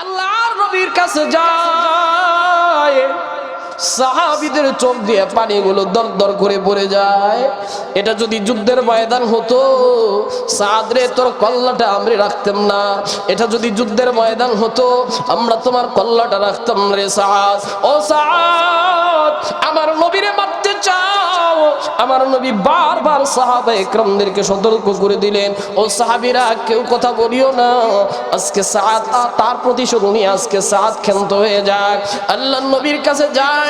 আল্লাহর নবীর কাছে যায়। সাহাবিদের চোখ দিয়ে পানিগুলো দর দর করে পড়ে যায়। এটা যদি যুদ্ধের ময়দান হতো সাদরে তোর কল্লাটা আমরা রাখতাম না। এটা যদি যুদ্ধের ময়দান হতো, আমরা তোমার কল্লাটা রাখতাম রে সাদ। ও সাদ, আমার নবীরে মারতে চাও। আমার নবী বারবার সাহাবা একরামদেরকে সতর্ক করে দিলেন। ও সাহাবিরা, কেউ কথা বলিও না। আজকে সাদ, তার প্রতিশোধ নিয়ে আজকে সাদ ক্ষান্ত হয়ে যাক। আল্লাহ নবীর কাছে যায়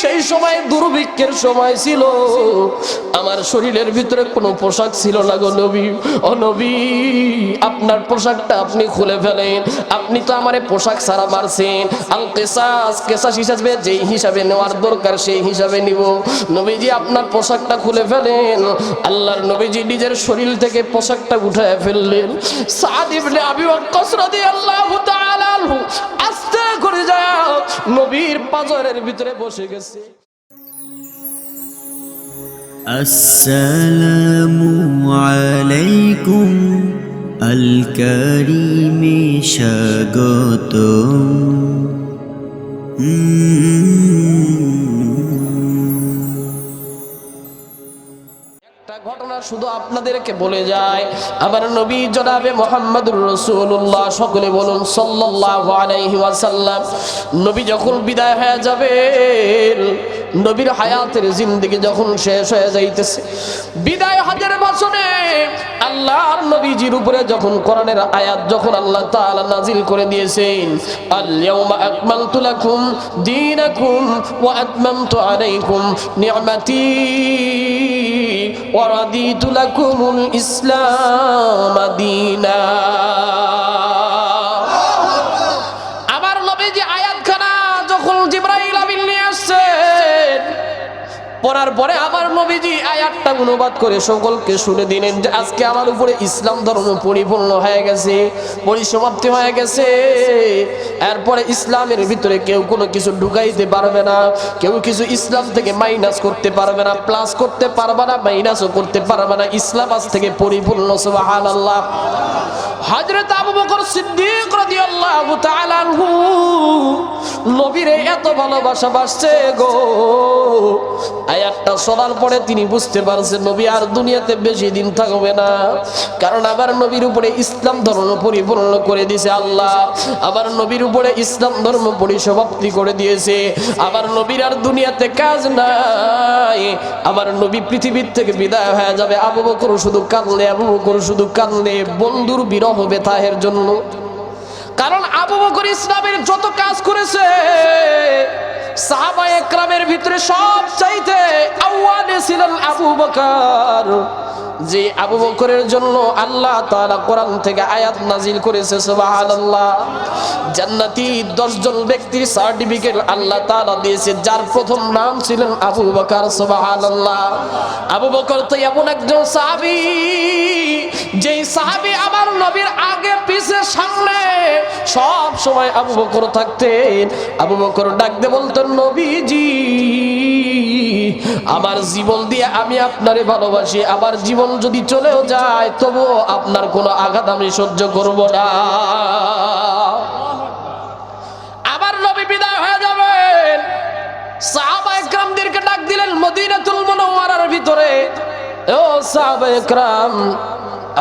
সেই সময় দুর্ভিক্ষের সময় ছিল। আমার শরীরের ভিতরে কোনো পোশাক ছিল না গো নবী। ও নবী, আপনার পোশাকটা আপনি খুলে ফেলেন। আপনি তো আমারে পোশাক সারা মারছেন। আল কেসাস হিসাবে যেই হিসাবে নেওয়ার দরকার সেই হিসাবে নিব। নবীজি আপনার পোশাকটা খুলে ফেলেন। আল্লাহর নবীজি নিজের শরীর থেকে পোশাকটা উঠায় ফেললেন। সাদ ইবনে আবি ওয়াক্কাস রাদিয়াল্লাহু তাআলা আস্তে যাও নবীর পাজরের ভিতরে বসে গেছে। আসসালামু আলাইকুম আল কারিমে স্বাগতম। শুধু আপনাদেরকে বলে যায়। আমার নবী জনাবে মোহাম্মদুর রসুল্লাহ সকলে বলুন সাল্লাহ আলাইহি ওয়াসাল্লাম, নবী যখন বিদায় হয়ে যাবে নবীর হায়াতের জিন্দেগি যখন শেষ হয়ে যাইতেছে, বিদায় হাজার বছরে আল্লাহর নবীজির উপরে যখন কোরআনের আয়াত যখন আল্লাহ তাআলা নাজিল করে দিয়েছেন আল ইয়াউমা আকমালতু লাকুম দীনাকুম ওয়া আতমামতু আলাইকুম নি'মাতি ওয়া রাদিতু লাকুমুল ইসলাম দীনা। পড়ার পরে আমার নবীজি আয়াতটা অনুবাদ করে সকলকে শুনে দিলেন যে আজকে আমার উপরে ইসলাম ধর্ম পরিপূর্ণ হয়ে গেছে, পরিসমাপ্তি হয়ে গেছে। এরপরে ইসলামের ভিতরে কেউ কোনো কিছু ঢুকাইতে পারবে না, কেউ কিছু ইসলাম থেকে মাইনাস করতে পারবে না, প্লাস করতে পারবে না, মাইনাসও করতে পারবে না। ইসলাম আজ থেকে পরিপূর্ণ, সুবহানাল্লাহ। হযরত আবু বকর সিদ্দিক রাদিয়াল্লাহু তাআলা আনহু নবীরে এত ভালোবাসা বাসছে গো। আয়াতটা শোনার পরে তিনি বুঝতে পারছেন, নবী আর দুনিয়াতে বেশি দিন থাকবে না। কারণ আবার নবীর উপরে ইসলাম ধর্ম পরিপূর্ণ করে দিয়েছে আল্লাহ। আবার নবীর উপরে ইসলাম ধর্ম পরিসমাপ্তি করে দিয়েছে। আবার নবীর আর দুনিয়াতে কাজ নাই। আবার নবী পৃথিবীর থেকে বিদায় হয়ে যাবে। আবু বকর শুধু কাঁদলে, আবু বকর শুধু কাঁদলে, বন্ধুর বিরহ হবে জন্য। কারণ আবু বকর ইসলামের যত কাজ করেছে সাহাবা একরামের ভিতরে সব চাইতে ছিলেন আবু বকর, যে আবু বকরের জন্য আল্লাহ তাআলা কোরআন থেকে আয়াত নাজিল করেছে, সুবহানাল্লাহ। জান্নাতি 10 জন ব্যক্তির সার্টিফিকেট আল্লাহ তাআলা দিয়েছে, যার প্রথম নাম ছিলেন আবু বকর, সুবহানাল্লাহ। আবু বকর তো এমন একজন সাহাবী, যেই সাহাবী আমার নবীর আগে পিছে সামনে সব সময় আবু বকর থাকতেন। আবু বকর ডাকতে বলতেন, নবীজি। আমার জীবন দিয়ে আমি আপনারে ভালোবাসি, আমার জীবন যদি চলেও যায়, তবুও আপনার কোনো আঘাত আমি সহ্য করব না। আবার নবী বিদায় হয়ে যাবেন। সাহাবা একরামদেরকে ডাক দিলেন মদিনাতুল মুনাওয়ারার ভিতরে। ও সাহাবা একরাম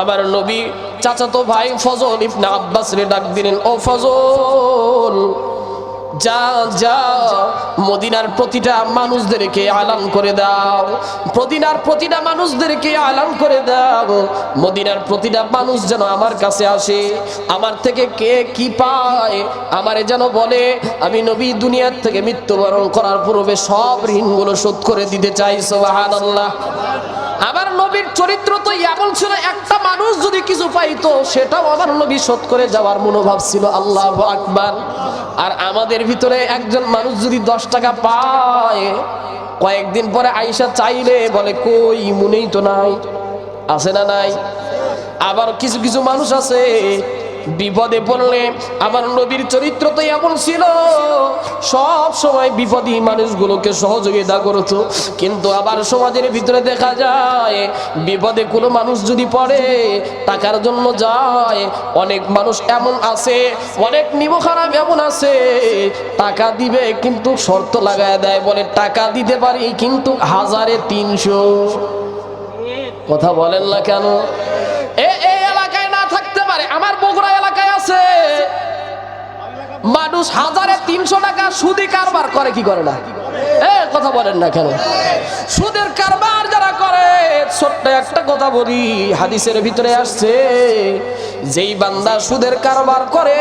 আবার নবী চাচাতো ভাই ফজল ইবনে আব্বাস রে ডাক দিলেন, ও ফজল যা যা মদিনার প্রতিটা মানুষদেরকে আলান করে দাও। মদিনার প্রতিটা মানুষদেরকে আলান করে দাও। মদিনার প্রতিটা মানুষ যেন আমার কাছে আসে, আমার থেকে কে কি পায়, আমারে যেন বলে, আমি নবী দুনিয়ার থেকে মৃত্যুবরণ করার পূর্বে সব ঋণগুলো শোধ করে দিতে চাই সোহান আল্লাহ আমার নবীর চরিত্র তো এমন ছিল, একটা মানুষ যদি কিছু পাইতো, সেটাও আমার নবী শোধ করে যাওয়ার মনোভাব ছিল। আল্লাহ আকবার। আর আমাদের ভিতরে একজন মানুষ যদি দশ টাকা পায়, কয়েকদিন পরে আইসা চাইলে বলে, কই, মনেই তো নাই। আছে না নাই? আবার কিছু কিছু মানুষ আছে বিপদে পড়লে আমার নবীর চরিত্র তো এমন ছিল। সব সময় বিপদী মানুষগুলোকে সহযোগিতা করতো। কিন্তু আবার সমাজের ভিতরে দেখা যায়, বিপদে কোনো মানুষ যদি পড়ে, টাকার জন্য যায়, অনেক মানুষ এমন আছে, অনেক নিব খারাপ এমন আছে, টাকা দিবে কিন্তু শর্ত লাগায় দেয়, বলে টাকা দিতে পারি কিন্তু হাজারে তিনশো। কথা বলেন না কেন? এ পারে। আমার বগুড়া এলাকায় আছে। মানুষ হাজারে তিনশো টাকা সুদি কারবার করে, কি করে না? কথা বলেন না কেন? সুদের কারবার যারা করে, ছোট্ট একটা কথা বলি, হাদিসের ভিতরে আসছে, যেই বান্দা সুদের কারবার করে,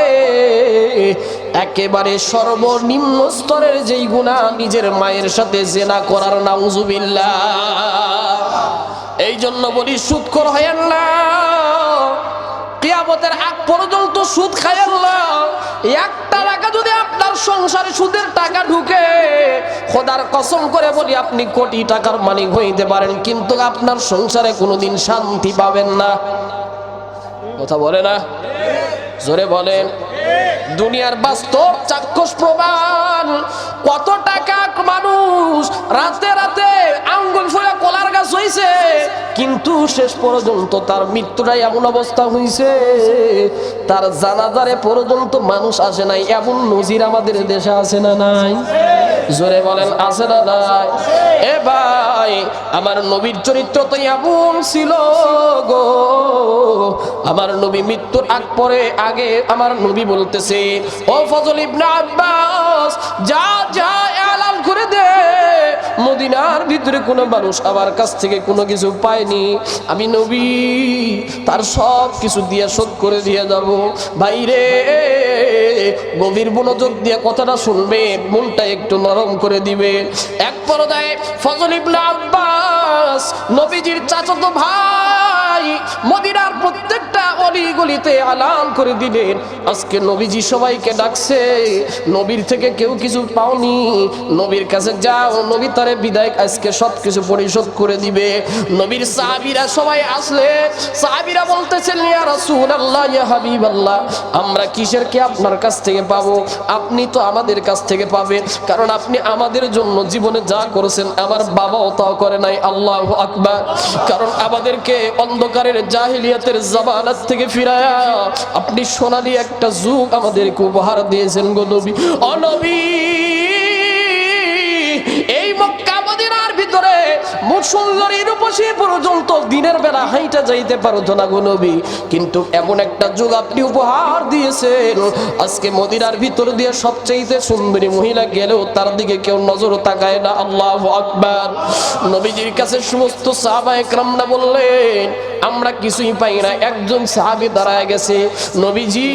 একেবারে সর্বনিম্ন স্তরের যেই গুণা নিজের মায়ের সাথে জেনা করার নাউজুবিল্লাহ। এই জন্য বলি সুদ কর হয়েন না কিয়ামতের আগ পর্যন্ত সুদ খায়েন না একটা টাকা যদি আপনার সংসারে সুদের টাকা ঢুকে, খোদার কসম করে বলি, আপনি কোটি টাকার মালিক হইতে পারেন, কিন্তু আপনার সংসারে কোনোদিন শান্তি পাবেন না। কথা বলে না? জোরে বলেন। দুনিয়ার বাস্তব চাক্ষুষ প্রমাণ, কত টাকা মানুষ রাতে রাতে আঙ্গুল ফুলে কলার কিন্তু শেষ পর্যন্ত তার মৃত্যুটাই এমন অবস্থা হইছে, তার জানাজারে পর্যন্ত মানুষ আসে নাই, এমন নজির আমাদের দেশে আছে না নাই। জোরে বলেন আছে না নাই। এ ভাই, আমার নবীর চরিত্র তো এমন ছিল গো। আমার নবী মৃত্যুর আগ পরে আগে আমার নবী বলতেছে, ও ফজল ইবনে আব্বাস, যা যা মদিনার ভিতরে কোনো মানুষ আমার কাছ থেকে কোনো কিছু পায়নি। আমি নবী, তার সব কিছু দিয়ে শোধ করে দিয়ে যাব। ভাইরে গভীর মনোযোগ দিয়ে কথাটা শুনবে, মনটা একটু নরম করে দিবে। এক পর্যায়ে ফজল ইবনে আব্বাস নবীজির চাচাতো ভাই মদিনার প্রত্যেকটা অলি গলিতে আলান করে দিলেন। আজকে নবীজি সবাইকে ডাকছে, নবীর থেকে কেউ কিছু পাওনি। নবীর কাছে যাও, নবী তারে বিদায় আজকে সব কিছু পরিশোধ করে দিবে। নবীর সাহাবীরা সবাই আসলে, সাহাবীরা বলতেছেন, ইয়া রাসূলুল্লাহ, ইয়া হাবিবাল্লাহ, আমরা কিসের কি আপনার কাছ থেকে পাবো? আপনি তো আমাদের কাছ থেকে পাবেন। কারণ আপনি আমাদের জন্য জীবনে যা করেছেন, আমার বাবাও তাও করে নাই, আল্লাহ আকবার। কারণ আমাদেরকে অন্ধকারের জাহিলিয়াতের জামানাত থেকে ফিরায়া আপনি সোনালী একটা যুগ আমাদেরকে উপহার দিয়েছেন গো নবী। অনবী পর্যন্ত দিনের বেলা যাইতে পারতো না কিন্তু এমন একটা যুগ আপনি উপহার দিয়েছেন। আজকে দিয়ে সুন্দরী মহিলা গেলেও তার দিকে কেউ তাকায় না। আল্লাহ নবীজির কাছে সমস্ত বললেন, আমরা কিছুই পাই না, একজন সাহাবি দাঁড়ায় গেছে। নবীজি,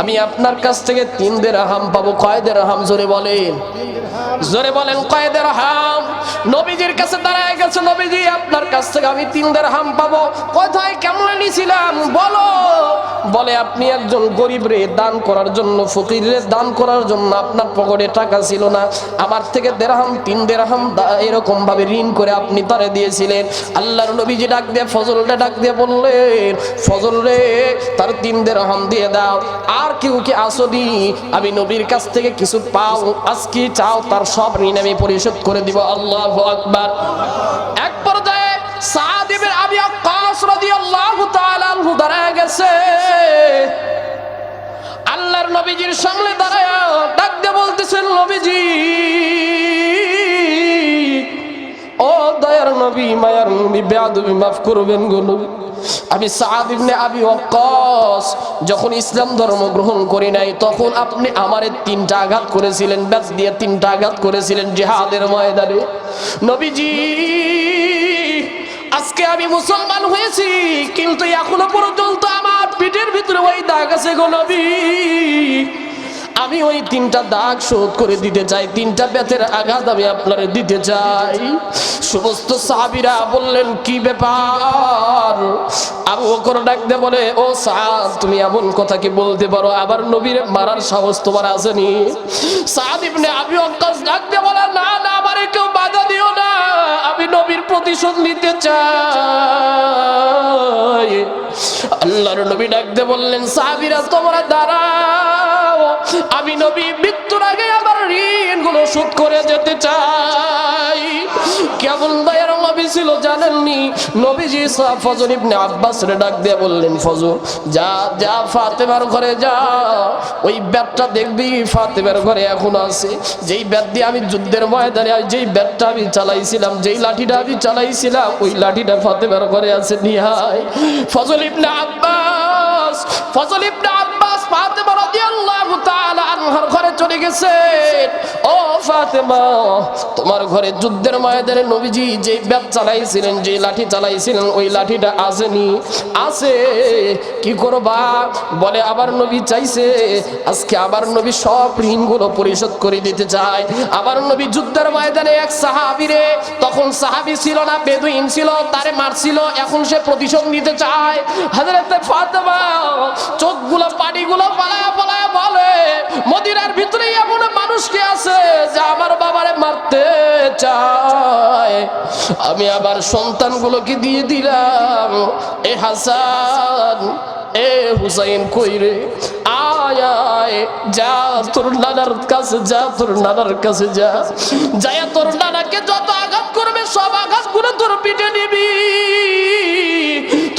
আমি আপনার কাছ থেকে তিন দের হাম পাবো, কয়দের হাম জোরে বলেন? জোরে বলেন, কয়দের হাম। নবীজির কাছে দাঁড়ায় গেছে নবীজি, আপনার কাছ থেকে আমি তিন দের হাম পাবো। কোথায় কেমন নিছিলাম, বলো। বলে, আপনি একজন গরিব রে, দান করার জন্য, ফকির রে, দান করার জন্য আপনার পকেটে টাকা ছিল না। আমার থেকে দেড়হাম তিন দেড়হাম এরকম ভাবে ঋণ করে আপনি তারে দিয়েছিলেন। আল্লাহর নবীজি ডাক দিয়ে, ফজলটা ডাক দিয়ে বললেন, ফজল রে, তার তিন দেড়হাম দিয়ে দাও। আর কেউ কি আসনি? আমি নবীর কাছ থেকে কিছু পাও, আজকে চাও, তার সব ঋণ আমি পরিশোধ করে দিব। আল্লাহ আকবার। এক পর্যায়ে ইবনে আবি ওয়াক্কাস রাদিয়াল্লাহু তাআলা আনহু দাঁড়ায় গেছে। আল্লাহর নবীজির সামনে দাঁড়ায় ডাক দিয়ে বলতেছেন, নবীজি, ও দয়ার নবী, মায়ার নবী, বেয়াদবি মাফ করবেন গো নবী। আমি সাদ ইবনে আবি ওয়াক্কাস, যখন ইসলাম ধর্ম গ্রহণ করি নাই, তখন আপনি আমারে তিনটা আঘাত করেছিলেন ব্যাস দিয়ে তিনটা আঘাত করেছিলেন জিহাদের ময়দানে। নবীজি, আজকে আমি মুসলমান হয়েছি, কিন্তু এখনও পর্যন্ত আমার পিঠের ভিতরে ওই দাগ আছে গো নবী। আমি ওই তিনটা দাগ শোধ করে দিতে চাই। তিনটা ব্যথের আঘাত আমি আপনারে দিতে চাই। সমস্ত সাহাবিরা বললেন, কি ব্যাপার? আবু বকর ডাকতে বলে, ও সাদ তুমি এমন কথা কি বলতে পারো? আবার নবীর মারার সাহস তোমার আসেনি? সাদ ইবনে আবি ওয়াক্কাস ডাকতে বলে, না না, আমারে কেউ বাধা দিও না। নবীর প্রতিশোধ নিতে চাই আল্লাহর নবী ডাকতে বললেন, সাহাবীরা, তোমরা দাঁড়াও। আমি নবী মৃত্যুর আগে আমার ঋণগুলো শোধ করে যেতে চাই। কেমন দয়ার নবী ছিল জানেননি? নবীজি ফজল ইবনে আব্বাস রে ডাক দিয়ে বললেন, ফজল, যা যা ফাতেমার ঘরে যা, ওই ব্যাটটা দেখবি, ফাতেমার ঘরে এখন আছে। যেই ব্যাট দিয়ে আমি যুদ্ধের ময়দানে যেই ব্যাটটা আমি চালাইছিলাম, যেই লাঠিটা আমি চালাইছিলাম, ওই লাঠিটা ফাতেমার ঘরে আছে নিহাই ফজল ইবনে আব্বাস, ফজল ইবনে আব্বাস ফাতেমা রাদিয়াল্লাহু তাআলা আনহার ঘরে চলে ও ফাতেমা, তোমার ঘরে যুদ্ধের নবীজি যে চালাইছিলেন, যে লাঠি চালাইছিলেন, ওই লাঠিটা আসেনি। আছে কি করবা? বলে, আবার নবী চাইছে, আজকে আবার নবী সব ঋণগুলো পরিশোধ করে দিতে চায়। আবার নবী যুদ্ধের ময়দানে এক সাহাবিরে তখন সাহাবি ছিল না, বেদুইন ছিল, তারে মারছিল, এখন সে প্রতিশোধ নিতে চায়। হাজরাতে ফাতেমা, চোখগুলো, পানিগুলো পালায়া পালায়া বলে ভিতরে এমন মানুষ কে আছে যে আমার বাবারে মারতে চায়। আমি আবার সন্তানগুলোকে দিয়ে দিলাম। এ হাসান, এ হুসাইন কইরে আয় আয়, যা তোর নানার কাছে যা, তোর নানার কাছে যা। যায় তোর নানাকে যত আঘাত করবে, সব আঘাত করে তোর পিঠে নিবি।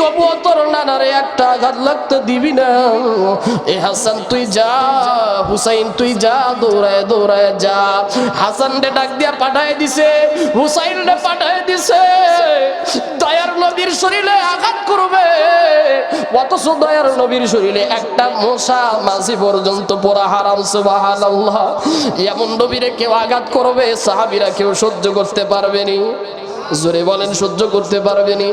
তবুও তোর নানারে একটা আঘাত লাগতে দিবি না। এ হাসান তুই যা, হুসাইন তুই যা, দৌড়ায় দৌড়ায় যা। হাসান রে ডাক দিয়া পাঠায় দিছে হুসাইন রে পাঠায় দিছে। দয়ার নবীর শরীরে আঘাত করবে। অথচ দয়ার নবীর শরীরে একটা মশা মাঝি পর্যন্ত পড়া হারাম, সুবহানাল্লাহ। এমন নবীরে কেউ আঘাত করবে, সাহাবীরা কেউ সহ্য করতে পারবেনি জোরে বলেন, সহ্য করতে পারবেনি।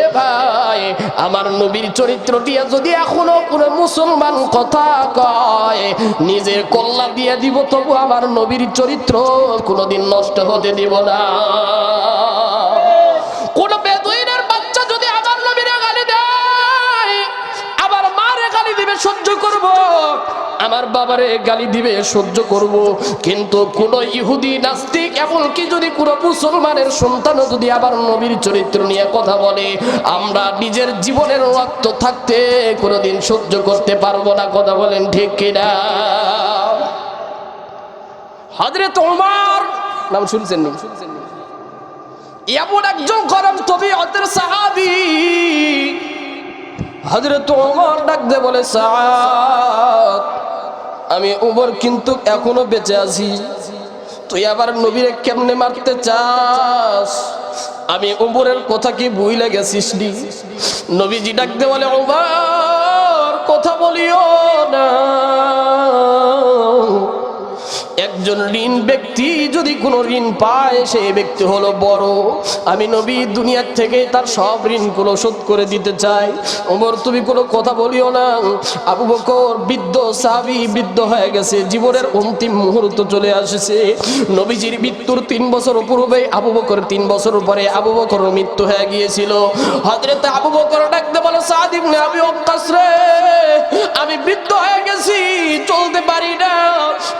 এ ভাই, আমার নবীর চরিত্র দিয়ে যদি এখনও কোনো মুসলমান কথা কয়, নিজের কল্লা দিয়ে দিব, তবু আমার নবীর চরিত্র কোনোদিন নষ্ট হতে দিব না। বাচ্চা যদি নবীর গালি দিবে, সহ্য করব। আমার বাবারে গালি দিবে, সহ্য করব। কিন্তু কোন ইহুদি নাস্তিক, এমনকি যদি কোন মুসলমানের সন্তানও যদি আবার নবীর চরিত্র নিয়ে কথা বলে, আমরা নিজের জীবনের রক্ত থাকতে কোনোদিন সহ্য করতে পারব না, কথা বলেন ঠিক কিনা? হজরত ওমর নাম শুনছেন এমন একজন গরম তবে অতের সাহাবি হজরত ওমর ডাকতে বলে সাদ আমি উমর কিন্তু এখনও বেঁচে আছি। তুই আবার নবীরে কেমনে মারতে চাস? আমি উমরের কথা কি ভুলে গেছিস নি? নবীজি ডাকতে বলে ওবার কথা বলিও না। একজন ঋণ ব্যক্তি যদি কোনো ঋণ পায় সেই ব্যক্তি হলো বড়। আমি নবী দুনিয়ার থেকে তার সব ঋণগুলো শোধ করে দিতে চাই। ওমর, তুমি কোনো কথা বলিও না। আবু বকর বৃদ্ধ, সাহাবি বৃদ্ধ হয়ে গেছে। জীবনের অন্তিম মুহূর্ত চলে আসছে। নবীজির মৃত্যুর তিন বছর পূর্বে, আবু বকর তিন বছর পরে আবু বকর মৃত্যু হয়ে গিয়েছিল। হজরতে আবু বকর ডাকতে বলো সাদিম আমি অভ্যাস রে, আমি বৃদ্ধ হয়ে গেছি, চলতে পারি না।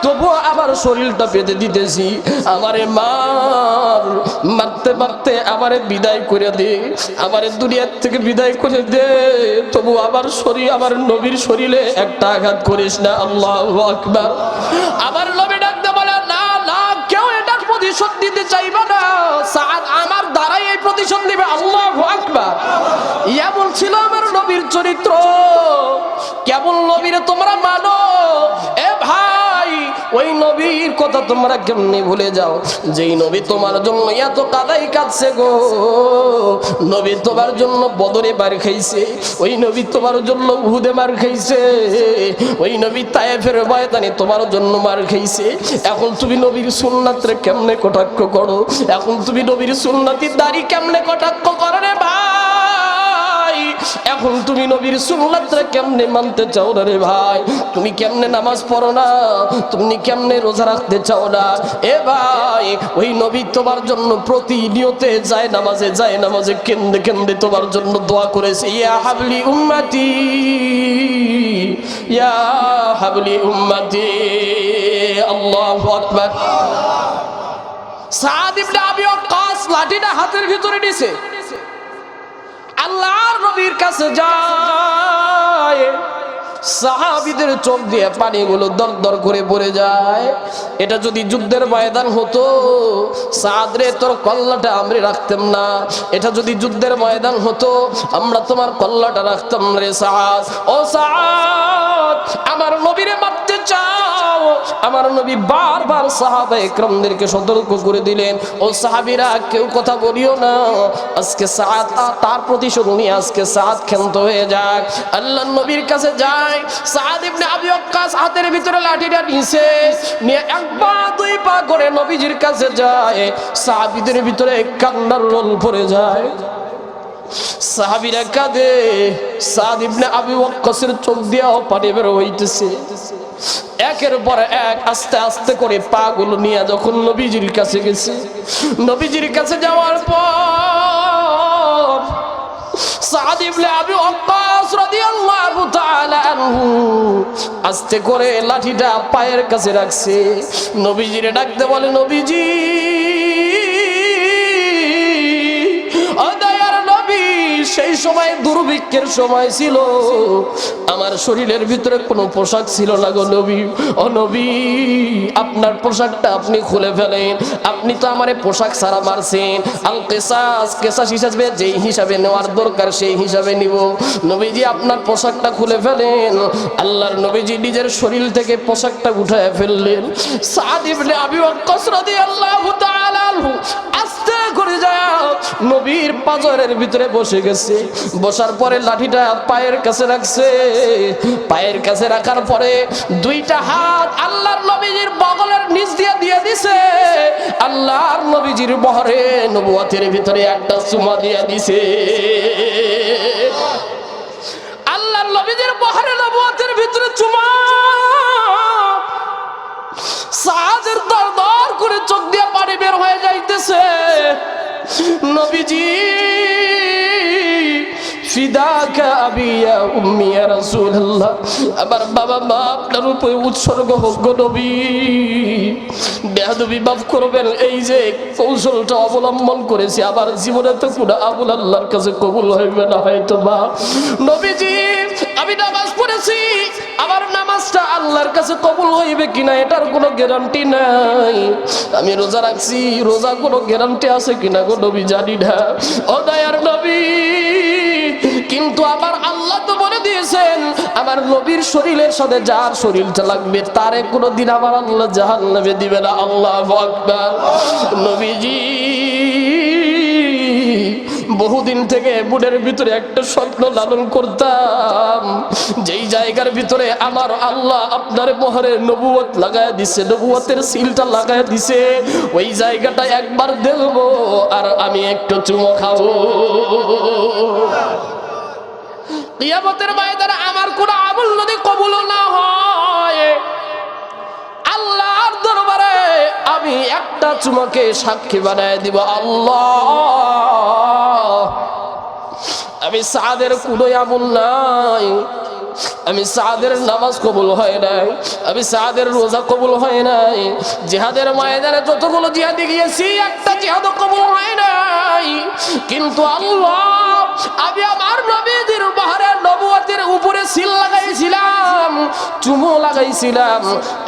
তবুও আমার শরীরটা পেতে দিতেছি, আমারে মার। মারতে মারতে আমারে বিদায় করে দে, আমারে দুনিয়ার থেকে বিদায় করে দে। তবু আমার শরীর, আমার নবীর শরীরে একটা আঘাত করিস না, আল্লাহ আকবার। আমার নবী ডাকতে বলে, না না, কেউ এটার প্রতিশোধ দিতে চাইবে না। সাদ আমার দ্বারাই এই প্রতিশোধ দিবে আল্লাহ আকবার। এমন ছিল আমার নবীর চরিত্র। কেমন নবীরে তোমরা মানো। ওই নবীর কথা তোমরা কেমনি ভুলে যাও? যেই নবী তোমার জন্য এত কাদাই কাঁদছে গো। নবী তোমার জন্য বদরে মার খাইছে। ওই নবী তোমার জন্য উহুদে মার খাইছে। ওই নবী তায়েফের ময়দানে তোমার জন্য মার খাইছে। এখন তুমি নবীর সুন্নাতরে কেমনে কটাক্ষ করো? এখন তুমি নবীর সুন্নাতির দাড়ি কেমনে কটাক্ষ করো? এখন তুমি নবীর সুন্নাতরে কেমনে মানতে চাও না রে ভাই? তুমি কেমনে নামাজ পড়ো না? তুমি কেমনে রোজা রাখতে চাও না? এ ভাই, ওই নবী তোমার জন্য প্রতিনিয়তে যায় নামাজে যায় নামাজে কেন্দে কেন্দে তোমার জন্য দোয়া করেছে, ইয়া হাবলি উম্মতি, ইয়া হাবলি উম্মতি, আল্লাহু আকবার। সাদ ইবনে আবি ওয়াক্কাস লাঠিটা হাতের ভিতরে নিছে। আল্লাহর নবীর কাছে যায়। সাহাবিদের চোখ দিয়ে পানিগুলো দর দর করে পড়ে যায়। এটা যদি যুদ্ধের ময়দান হতো সাদরে তোর কল্লাটা আমরা রাখতাম না। এটা যদি যুদ্ধের ময়দান হতো, আমরা তোমার কল্লাটা রাখতাম রে সাদ। ও সাদ, আমার নবীরে মারতে চাও আমার নবী বারবার সাহাবা একরামদেরকে সতর্ক করে দিলেন, ও সাহাবীরা, কেউ কথা বলিও না। আজকে সাত তার প্রতিশোধ নিয়ে আজকে সাত ক্ষান্ত হয়ে যাক। আল্লাহ নবীর কাছে যায়, সাদ ইবনে আবি ওয়াক্কাস হাতের ভিতরে লাঠিটা নিছে, নিয়ে এক পা, দুই পা করে নবীজির কাছে যায়। সাহাবীদের ভিতরে কান্নার রোল পড়ে যায়। সাহাবীরা কাঁদে, সাদ ইবনে আবি ওয়াক্কাসের চোখ দিয়েও পানি বের হইতেছে। একের পর এক আস্তে আস্তে করে পা গুলো নিয়ে যখন নবীজির কাছে গেছে, নবীজির কাছে যাওয়ার পর আস্তে করে লাঠিটা পায়ের কাছে রাখছে। নবীজিরে ডাকতে বলে, নবীজি সেই সময় দুর্ভিক্ষের সময় ছিল। আমার শরীরের ভিতরে কোনো পোশাক ছিল না গো নবী। ও নবী, আপনার পোশাকটা আপনি খুলে ফেলেন। আপনি তো আমারে পোশাক সারা মারছেন। আল কেসাস হিসাবে যেই হিসাবে নেওয়ার দরকার সেই হিসাবে নিব। নবীজি, আপনার পোশাকটা খুলে ফেলেন। আল্লাহর নবীজি নিজের শরীর থেকে পোশাকটা উঠায় ফেললেন। সাদ ইবনে আবি ওয়াক্কাস রাদিয়াল্লাহু তাআলা আস্তে করে যায় নবীর পাজরের ভিতরে বসে গেছে। বসার পরে লাঠিটা পায়ের কাছে রাখছে। পায়ের কাছে রাখার পরে দুইটা হাত আল্লাহর নবীজির বগলের নিচ দিয়ে দিয়ে দিছে। আল্লাহর নবীজির বহরে নবুয়াতের ভিতরে একটা চুমা দিয়ে দিছে। আল্লাহর নবীজির বহরে নবুয়াতের ভিতরে চুমা। সাহায্যের দর দর করে চোখ দিয়ে পানি বের হয়ে যাইতেছে। নবীজি বেহাদবি মাফ করবেন, এই যে কৌশলটা অবলম্বন করেছি আবার জীবনে তো আবুল আল্লাহর কাছে কবুল হইবে না, হয়তো বা নবীজি, আমি নামাজ পড়েছি, আমার কবুল হইবে কিনা, এটার কোনো গ্যারান্টি নাই। আমি রোজা রাখছি, রোজা কোনো গ্যারান্টি আছে কিনা গো নবী, জানি না। ও দয়ার নবী, কিন্তু আমার আল্লাহ তো বলে দিয়েছেন, আমার নবীর শরীরের সাথে যার শরীরটা লাগবে, তারে কোনো দিন আমার আল্লাহ জাহান নামে দিবে না। আল্লাহ আকবার। নবীজি বহুদিন থেকে বুড়ের ভিতরে একটা স্বপ্ন লালন করতাম। যেই জায়গার ভিতরে আমার আল্লাহ আপনার মোহরে নবুয়ত লাগায় দিছে, নবুয়তের সিলটা লাগায় দিছে, ওই জায়গাটা একবার দেখব আর আমি একটু চুমো খাব। কিয়ামতের ময়দানে আমার কোন আমল যদি কবুল না হয়, আল্লাহর দরবারে আমি একটা চুমাকে সাক্ষী বানায় দিব, আল্লাহ। আমি সাদের কোনো আমল নাই। আমি সাদের নামাজ কবুল হয় নাই। আমি সাদের রোজা কবুল হয় নাই। জিহাদের ময়দানে যতগুলো জিহাদি গিয়েছি, একটা জিহাদ কবুল হয় নাই। কিন্তু আল্লাহ, আমি আমার নবীদের বাহারে নবুয়াতের উপরে সিল লাগাইছিলাম, চুমো লাগাইছিলাম।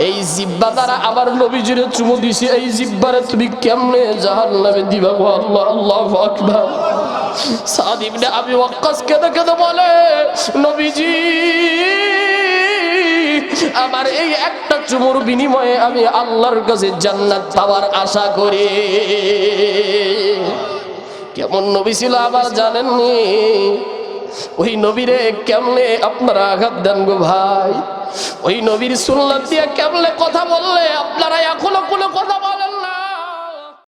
এই জিব্বা দ্বারা আমার নবীজির চুমো দিছি, এই জিব্বারে তুমি কেমনে জাহান্নামে দিবা গো আল্লাহ? আল্লাহু আকবার। সাদ ইবনে আবি ওয়াক্কাস কেঁদে কেঁদে বলে, নবীজি, আমার এই একটা চুমুর বিনিময়ে আমি আল্লাহর কাছে জান্নাত পাওয়ার আশা করি। কেমন নবী ছিল আবার জানেননি? ওই নবীরে কেমনে আপনারা আঘাত দেন গো ভাই? ওই নবীর সুন্নাত দিয়ে কেমনে কথা বললে? আপনারা এখনও কোনো কথা বলেন